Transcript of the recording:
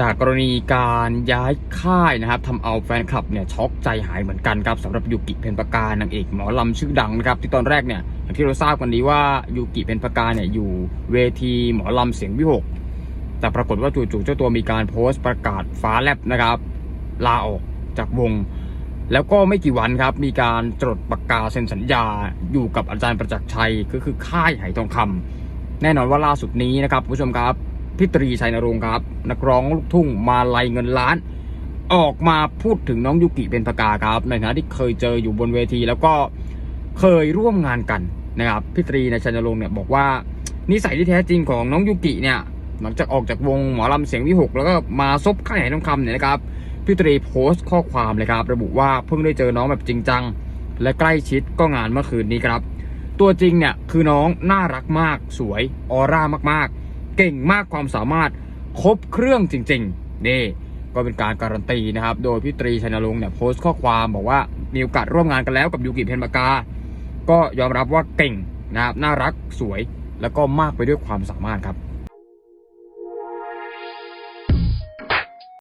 จากกรณีการย้ายค่ายนะครับทำเอาแฟนคลับเนี่ยช็อกใจหายเหมือนกันครับสำหรับยูกิเพนปากานางเอกหมอลำชื่อดังนะครับที่ตอนแรกเนี่ยอย่างที่เราทราบกันดีว่ายูกิเพนปากาเนี่ยอยู่เวทีหมอลำเสียงวิหกแต่ปรากฏว่าจู่ๆเจ้าตัวมีการโพสต์ประกาศฟ้าแลบนะครับลาออกจากวง แล้วก็ไม่กี่วันครับมีการจดปากกาเซ็นสัญญาอยู่กับอาจารย์ประจักษ์ชัยก็คือค่ายไหทองคำแน่นอนว่าล่าสุดนี้นะครับผู้ชมครับ พิตรีชัยนรงค์ครับ นักร้องลูกทุ่งมาลัยเงินล้าน ออกมาพูดถึงน้องยุกิเป็นปากาครับในฐานะที่เคยเจออยู่บนเวที แล้วก็เคยร่วมงานกันนะครับพิตรีในชัยนรงค์เนี่ยบอกว่านิสัยที่แท้จริงของน้องยูกิเนี่ยหลังจากออกจากวงหมอลำเสียงวิหก แล้วก็มาซบค่ายไหทองคำเนี่ยนะครับพี่ตรีโพสต์ข้อความเลยครับ ระบุว่าเพิ่งได้เจอน้องแบบจริงจัง และใกล้ชิดก็งานเมื่อคืนนี้ครับ ตัวจริงเนี่ยคือน้องน่ารักมากสวยออร่ามากๆ เก่งมากความสามารถครบเครื่องจริงๆนี่ก็เป็นการการันตีนะครับ โดยพี่ตรีชัยนรงค์เนี่ยโพสต์ข้อความบอกว่ามีโอกาสร่วมงานกันแล้วกับยูกิเพนบากา ก็ยอมรับว่าเก่งนะครับน่ารักสวยแล้วก็มากไปด้วยความสามารถครับ